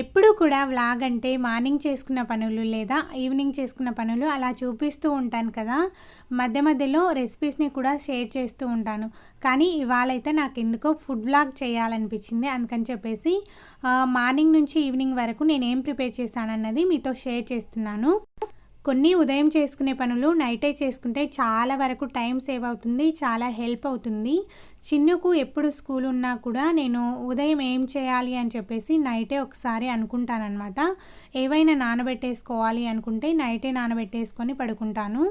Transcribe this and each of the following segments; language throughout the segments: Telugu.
ఎప్పుడూ కూడా వ్లాగ్ అంటే మార్నింగ్ చేసుకున్న పనులు లేదా ఈవినింగ్ చేసుకున్న పనులు అలా చూపిస్తూ ఉంటాను కదా. మధ్య మధ్యలో రెసిపీస్ని కూడా షేర్ చేస్తూ ఉంటాను. కానీ ఇవాళ అయితే నాకు ఎందుకో ఫుడ్ వ్లాగ్ చేయాలనిపించింది. అందుకని చెప్పేసి మార్నింగ్ నుంచి ఈవినింగ్ వరకు నేను ఏం ప్రిపేర్ చేశానన్నది మీతో షేర్ చేస్తున్నాను. కొన్ని ఉదయం చేసుకునే పనులు నైటే చేసుకుంటే చాలా వరకు టైం సేవ్ అవుతుంది చాలా హెల్ప్ అవుతుంది. చిన్నుకు ఎప్పుడు స్కూల్ ఉన్నా కూడా నేను ఉదయం ఏం చేయాలి అని చెప్పేసి నైటే ఒకసారి అనుకుంటానన్నమాట. ఏవైనా నానబెట్టేసుకోవాలి అనుకుంటే నైటే నానబెట్టేసుకొని పడుకుంటాను.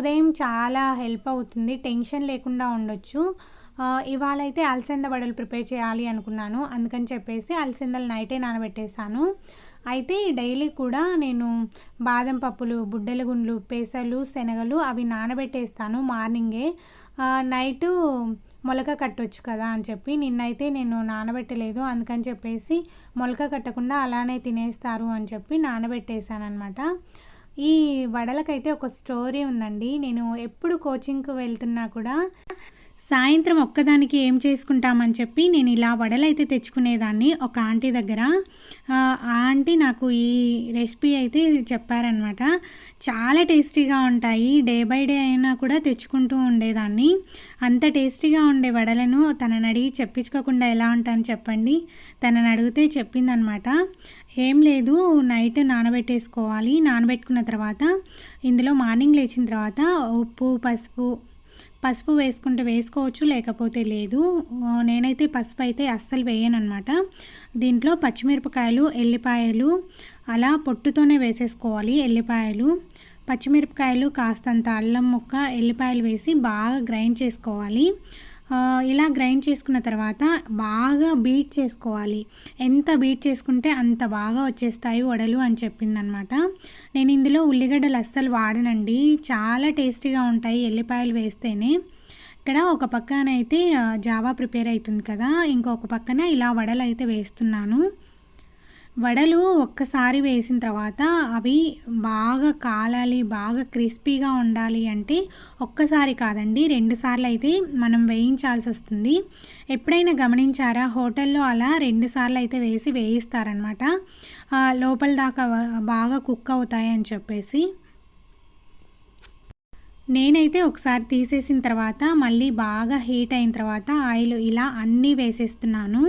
ఉదయం చాలా హెల్ప్ అవుతుంది టెన్షన్ లేకుండా ఉండొచ్చు. ఇవాళ అయితే అలసంద వడలు ప్రిపేర్ చేయాలి అనుకున్నాను. అందుకని చెప్పేసి అలసందలు నైటే నానబెట్టేశాను. అయితే డైలీ కూడా నేను బాదం పప్పులు బుడ్డల గుండ్లు పెసలు శనగలు అవి నానబెట్టేస్తాను మార్నింగే. నైటు మొలక కట్టొచ్చు కదా అని చెప్పి నిన్నైతే నేను నానబెట్టలేదు అందుకని చెప్పేసి మొలక కట్టకుండా అలానే తినేస్తారు అని చెప్పి నానబెట్టేశానమాట ఈ వడలకైతే ఒక స్టోరీ ఉందండి. నేను ఎప్పుడు కోచింగ్కి వెళ్తున్నా కూడా సాయంత్రం ఒక్కదానికి ఏం చేసుకుంటామని చెప్పి నేను ఇలా వడలైతే తెచ్చుకునేదాన్ని ఒక ఆంటీ దగ్గర. ఆ ఆ ఆంటీ నాకు ఈ రెసిపీ అయితే చెప్పారనమాట చాలా టేస్టీగా ఉంటాయి. డే బై డే అయినా కూడా తెచ్చుకుంటూ ఉండేదాన్ని. అంత టేస్టీగా ఉండే వడలను తనని అడిగి చెప్పించుకోకుండా ఎలా ఉంటాను చెప్పండి? తనని అడిగితే చెప్పిందనమాట ఏం లేదు నైట్ నానబెట్టేసుకోవాలి. నానబెట్టుకున్న తర్వాత ఇందులో మార్నింగ్ లేచిన తర్వాత ఉప్పు పసుపు పసుపు వేసుకుంటే వేసుకోవచ్చు లేకపోతే లేదు. నేనైతే పసుపు అయితే అస్సలు వేయను అనమాట దీంట్లో పచ్చిమిరపకాయలు ఎల్లిపాయలు అలా పొట్టుతోనే వేసేసుకోవాలి ఎల్లిపాయలు. పచ్చిమిరపకాయలు కాస్తంత అల్లం ముక్క ఎల్లిపాయలు వేసి బాగా గ్రైండ్ చేసుకోవాలి. ఇలా గ్రైండ్ చేసుకున్న తర్వాత బాగా బీట్ చేసుకోవాలి. ఎంత బీట్ చేసుకుంటే అంత బాగా వచ్చేస్తాయి వడలు అని చెప్పిందనమాట. నేను ఇందులో ఉల్లిగడ్డలు అస్సలు వాడనండి. చాలా టేస్టీగా ఉంటాయి ఎల్లిపాయలు వేస్తేనే. ఇక్కడ ఒక పక్కన అయితే జావా ప్రిపేర్ అవుతుంది కదా. ఇంకొక పక్కన ఇలా వడలు అయితే వేస్తున్నాను. వడలు ఒక్కసారి వేసిన తర్వాత అవి బాగా కాలాలి బాగా క్రిస్పీగా ఉండాలి అంటే ఒక్కసారి కాదండి రెండుసార్లు అయితే మనం వేయించాల్సి వస్తుంది. ఎప్పుడైనా గమనించారా? హోటల్లో అలా రెండుసార్లు అయితే వేసి వేయిస్తారనమాట లోపల దాకా బాగా కుక్ అవుతాయి అని చెప్పేసి. నేనైతే ఒకసారి తీసేసిన తర్వాత మళ్ళీ బాగా హీట్ అయిన తర్వాత ఆయిల్ ఇలా అన్నీ వేసేస్తున్నాను.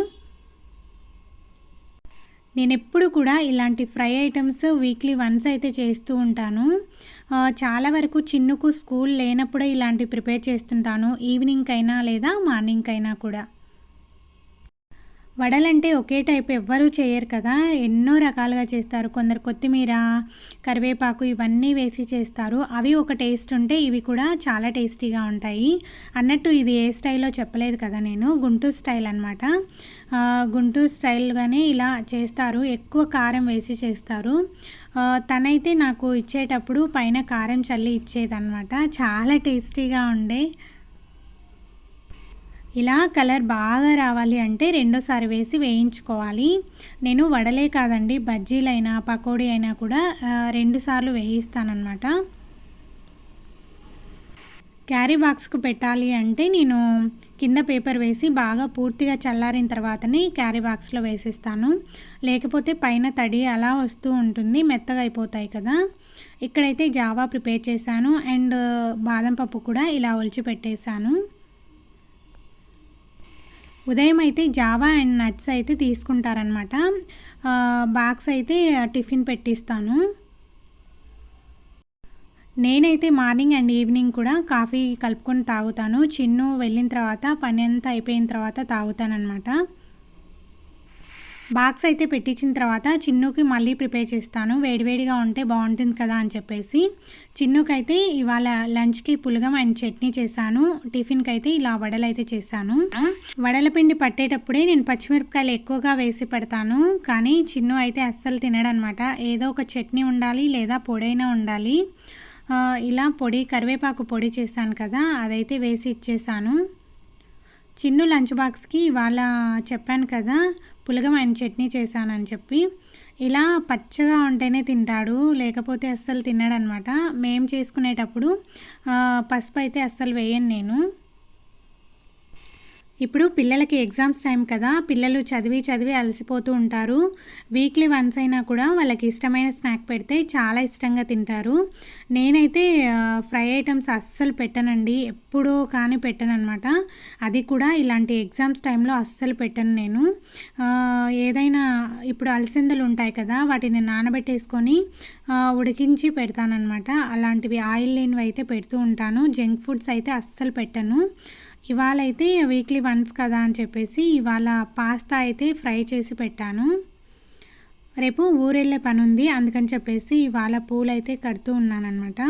నేను ఎప్పుడు కూడా ఇలాంటి ఫ్రై ఐటమ్స్ వీక్లీ వన్స్ అయితే చేస్తూ ఉంటాను. చాలా వరకు చిన్నుకు స్కూల్ లేనప్పుడే ఇలాంటివి ప్రిపేర్ చేస్తుంటాను. ఈవినింగ్కైనా అయినా లేదా మార్నింగ్ అయినా కూడా. వడలంటే ఒకే టైప్ ఎవ్వరూ చేయరు కదా. ఎన్నో రకాలుగా చేస్తారు. కొందరు కొత్తిమీర కరివేపాకు ఇవన్నీ వేసి చేస్తారు. అవి ఒక టేస్ట్ ఉంటే ఇవి కూడా చాలా టేస్టీగా ఉంటాయి. అన్నట్టు ఇది ఏ స్టైల్లో చెప్పలేదు కదా నేను. గుంటూరు స్టైల్ అనమాట గుంటూరు స్టైల్గానే ఇలా చేస్తారు. ఎక్కువ కారం వేసి చేస్తారు. తనైతే నాకు ఇచ్చేటప్పుడు పైన కారం చల్లి ఇచ్చేదన్నమాట. చాలా టేస్టీగా ఉండే ఇలా కలర్ బాగా రావాలి అంటే రెండోసారి వేసి వేయించుకోవాలి. నేను వడలే కాదండి బజ్జీలైనా పకోడీ అయినా కూడా రెండుసార్లు వేయిస్తానమాట క్యారీ బాక్స్కు పెట్టాలి అంటే నేను కింద పేపర్ వేసి బాగా పూర్తిగా చల్లారిన తర్వాతనే క్యారీ బాక్స్లో వేసిస్తాను. లేకపోతే పైన తడి అలా వస్తూ ఉంటుంది మెత్తగా అయిపోతాయి కదా. ఇక్కడైతే జావా ప్రిపేర్ చేశాను అండ్ బాదం పప్పు కూడా ఇలా ఒలిచి పెట్టేశాను. ఉదయం అయితే జావా అండ్ నట్స్ అయితే తీసుకుంటారనమాట బాక్స్ అయితే టిఫిన్ పెట్టిస్తాను. నేనైతే మార్నింగ్ అండ్ ఈవినింగ్ కూడా కాఫీ కలుపుకొని తాగుతాను. చిన్ను వెళ్ళిన తర్వాత పని అంతా అయిపోయిన తర్వాత తాగుతానమాట బాక్స్ అయితే పెట్టించిన తర్వాత చిన్నుకి మళ్ళీ ప్రిపేర్ చేస్తాను. వేడివేడిగా ఉంటే బాగుంటుంది కదా అని చెప్పేసి చిన్నుకైతే ఇవాళ లంచ్కి పులగం అండ్ చట్నీ చేశాను. టిఫిన్కి అయితే ఇలా వడలు అయితే చేశాను. వడల పిండి పట్టేటప్పుడే నేను పచ్చిమిరపకాయలు ఎక్కువగా వేసి పెడతాను. కానీ చిన్ను అయితే అస్సలు తినడనమాట. ఏదో ఒక చట్నీ ఉండాలి లేదా పొడైనా ఉండాలి. ఇలా పొడి కరివేపాకు పొడి చేశాను కదా అదైతే వేసి ఇచ్చేసాను చిన్ను లంచ్ బాక్స్కి ఇవాళ చెప్పాను కదా పులగం అండ్ చట్నీ చేశానని చెప్పి ఇలా పచ్చగా ఉంటేనే తింటాడు లేకపోతే అస్సలు తిన్నాడనమాట మేము చేసుకునేటప్పుడు పసుపు అయితే అస్సలు వేయను నేను. ఇప్పుడు పిల్లలకి ఎగ్జామ్స్ టైం కదా పిల్లలు చదివి చదివి అలసిపోతూ ఉంటారు. వీక్లీ వన్స్ అయినా కూడా వాళ్ళకి ఇష్టమైన స్నాక్ పెడితే చాలా ఇష్టంగా తింటారు. నేనైతే ఫ్రై ఐటమ్స్ అస్సలు పెట్టనండి. ఎప్పుడో కానీ పెట్టను అనమాట అది కూడా ఇలాంటి ఎగ్జామ్స్ టైంలో అస్సలు పెట్టను నేను. ఏదైనా ఇప్పుడు అలసందలు ఉంటాయి కదా వాటిని నానబెట్టేసుకొని ఉడికించి పెడతానమాట అలాంటివి ఆయిల్ లేనివి అయితే పెడుతూ ఉంటాను. జంక్ ఫుడ్స్ అయితే అస్సలు పెట్టను. ఇవాళ అయితే వీక్లీ వన్స్ కదా అని చెప్పేసి ఇవాళ పాస్తా అయితే ఫ్రై చేసి పెట్టాను. రేపు ఊరెళ్ళే పని ఉంది అందుకని చెప్పేసి ఇవాళ పూలు అయితే కడుతూ ఉన్నానన్నమాట.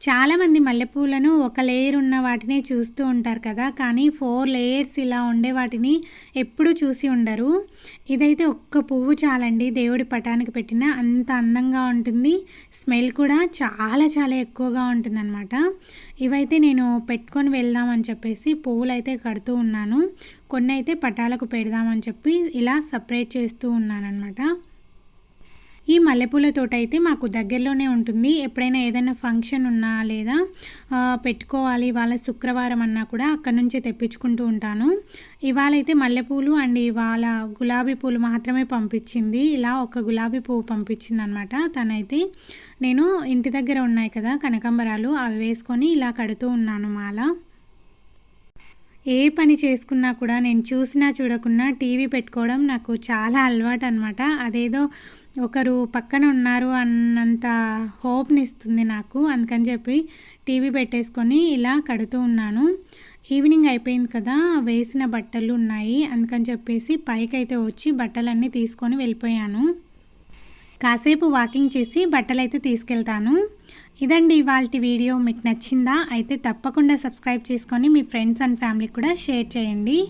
చాలామంది మల్లెపూలను ఒక లేయర్ ఉన్న వాటిని చూస్తూ ఉంటారు కదా కానీ ఫోర్ లేయర్స్ ఇలా ఉండే వాటిని ఎప్పుడూ చూసి ఉండరు. ఇదైతే ఒక్క పువ్వు చాలండి దేవుడి పటానికి పెట్టిన అంత అందంగా ఉంటుంది. స్మెల్ కూడా చాలా చాలా ఎక్కువగా ఉంటుందన్నమాట. ఇవైతే నేను పెట్టుకొని వెళ్దామని చెప్పేసి పువ్వులు అయితే కడుతూ ఉన్నాను. కొన్ని అయితే పటాలకు పెడదామని చెప్పి ఇలా సపరేట్ చేస్తూ ఉన్నానన్నమాట. ఈ మల్లెపూల తోట అయితే మాకు దగ్గరలోనే ఉంటుంది. ఎప్పుడైనా ఏదైనా ఫంక్షన్ ఉన్నా లేదా పెట్టుకోవాలి ఇవాళ శుక్రవారం అన్నా కూడా అక్కడ నుంచే తెప్పించుకుంటూ ఉంటాను. ఇవాళ అయితే మల్లెపూలు అండ్ ఇవాళ గులాబీ పూలు మాత్రమే పంపించింది. ఇలా ఒక గులాబీ పువ్వు పంపించింది అనమాట తనైతే నేను ఇంటి దగ్గర ఉన్నాయి కదా కనకాంబరాలు అవి వేసుకొని ఇలా కడుతూ ఉన్నాను మాల. ఏ పని చేసుకున్నా కూడా నేను చూసినా చూడకున్నా టీవీ పెట్టుకోవడం నాకు చాలా అలవాటు అనమాట అదేదో ఒకరు పక్కన ఉన్నారు అన్నంత హోప్ని ఇస్తుంది నాకు. అందుకని చెప్పి టీవీ పెట్టేసుకొని ఇలా కడుతూ ఉన్నాను. ఈవినింగ్ అయిపోయింది కదా వేసిన బట్టలు ఉన్నాయి. అందుకని చెప్పేసి పైకి అయితే వచ్చి బట్టలన్నీ తీసుకొని వెళ్ళిపోయాను. కాసేపు వాకింగ్ చేసి బట్టలు అయితే తీసుకెళ్తాను. ఇదండి ఇవాళ వీడియో. మీకు నచ్చిందా? అయితే తప్పకుండా సబ్స్క్రైబ్ చేసుకొని మీ ఫ్రెండ్స్ అండ్ ఫ్యామిలీకి కూడా షేర్ చేయండి.